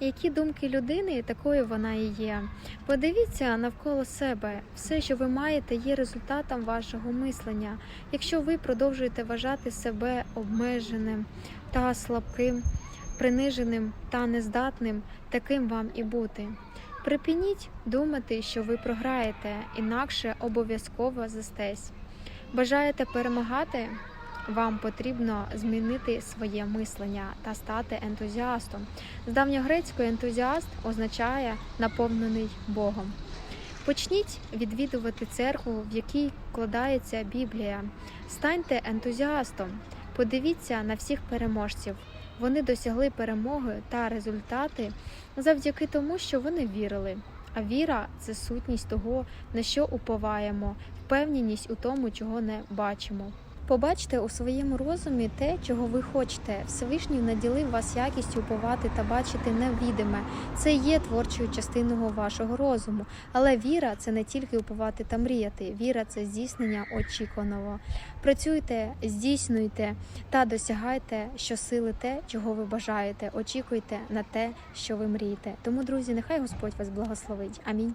Які думки людини, такою вона і є. Подивіться навколо себе. Все, що ви маєте, є результатом вашого мислення. Якщо ви продовжуєте вважати себе обмеженим та слабким, приниженим та нездатним, таким вам і бути. Припиніть думати, що ви програєте, інакше обов'язково застесь. Бажаєте перемагати? Вам потрібно змінити своє мислення та стати ентузіастом. З давньогрецької ентузіаст означає наповнений Богом. Почніть відвідувати церкву, в якій вкладається Біблія. Станьте ентузіастом. Подивіться на всіх переможців. Вони досягли перемоги та результати завдяки тому, що вони вірили. А віра це сутність того, на що уповаємо, впевненість у тому, чого не бачимо. Побачте у своєму розумі те, чого ви хочете. Всевишній наділив вас якістю уповати та бачити невідиме. Це є творчою частиною вашого розуму. Але віра це не тільки уповати та мріяти. Віра це здійснення очікуваного. Працюйте, здійснюйте та досягайте щосили те, чого ви бажаєте. Очікуйте на те, що ви мрієте. Тому, друзі, нехай Господь вас благословить. Амінь.